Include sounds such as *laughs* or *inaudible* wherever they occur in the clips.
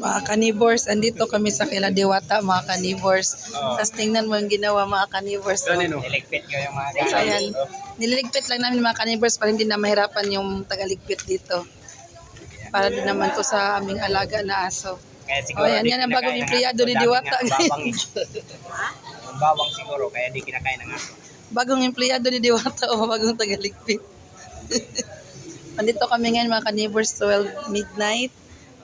Mga kanibors, andito kami sa kila Diwata, mga kanibors. Tapos tingnan mo yung ginawa mga kanibors. Oh. Niligpit ko yung mga So, ayan. Nililigpit lang namin mga kanibors para hindi na mahirapan yung tagaligpit dito. Para din naman to sa aming alaga na aso. Kaya siguro Oh, yan, yan ang bagong empleyado ni Diwata. nga Bawang *laughs* eh. Ang bawang siguro, kaya di kinakain ng aso. Bagong empleyado ni Diwata o bagong tagaligpit. *laughs* Andito kami ngayon mga kanibors, 12 midnight.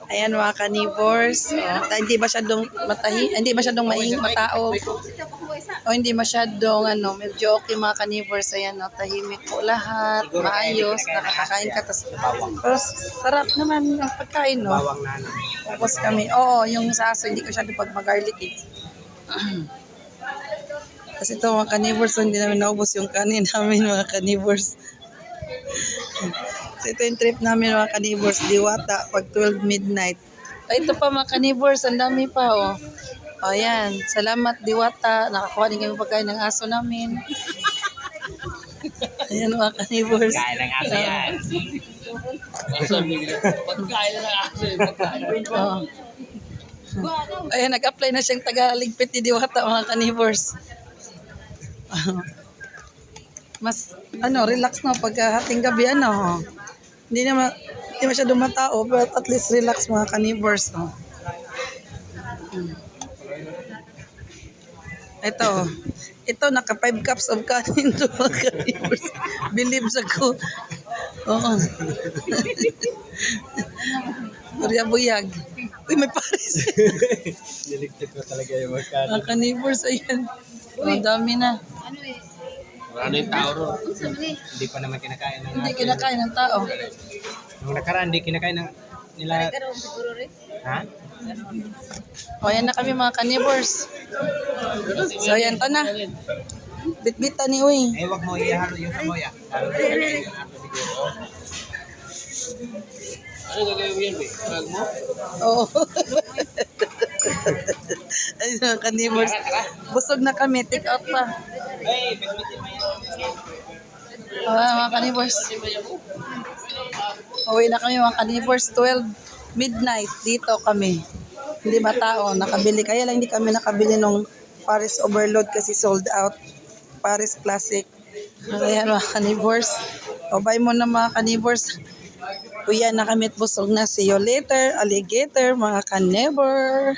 Ayan mga kanibors. Oh, hindi masyadong matahi, hindi masyadong maing matao. O hindi masyadong ano, medyo okay mga kanibors. Ayan, no, tahimik po lahat, maayos, nakakakain ka. Tas, pero sarap naman ang pagkain, no? Tapos kami, oo, yung sa aso, hindi ko siya pag mag-garlic eh. *clears throat* Kasi ito mga kanibors, hindi namin naubos yung kanin *laughs* namin mga kanibors. Ito yung trip namin mga kanibors, Diwata, pag 12 midnight. Ay, ito pa mga kanibors, ang dami pa oh. O yan, salamat Diwata, nakakuha din kami pagkain ng aso namin. *laughs* Ayan mga kanibors. Kain ng aso yan. Oo. Ayan, nag-apply na siyang taga-ligpit ni Diwata, mga kanibors. *laughs* Mas, ano, relax na pagka hating gabi, ano. Hindi na, hindi masyadong matao, but at least relax mga kanibors. Oh. Hmm. Ito, ito, naka 5 cups of kanin to mga kanibors. *laughs* Believe sa ko. Oo. *laughs* Maria Buyag. Uy, may pares. *laughs* Niligpit ko talaga yung magkano. Mga kanibors, ayan. Ang dami na. Ano yung tao ro? Hindi pa naman kinakain ng Hindi kinakain ng tao. Nung nakaraan, hindi kinakain ng nila. Ha? O, ayan na kami mga kanibors. So, ayan to na. Bitbita ni Uy. Eh, wag mo ihalo yung samoya. Oo. Ay, *laughs* mga *laughs* kanibors. Busog na kami. Take out pa. Ah, mga kanibors. Uwi na kami mga kanibors. 12 midnight. Dito kami. Hindi matao. Nakabili. Kaya lang hindi kami nakabili nung Paris Overload kasi sold out. Paris Classic. Ayan mga kanibors. O bye mo na mga kanibors. Uyan na kami at busog na. See you later. Alligator mga kanibor.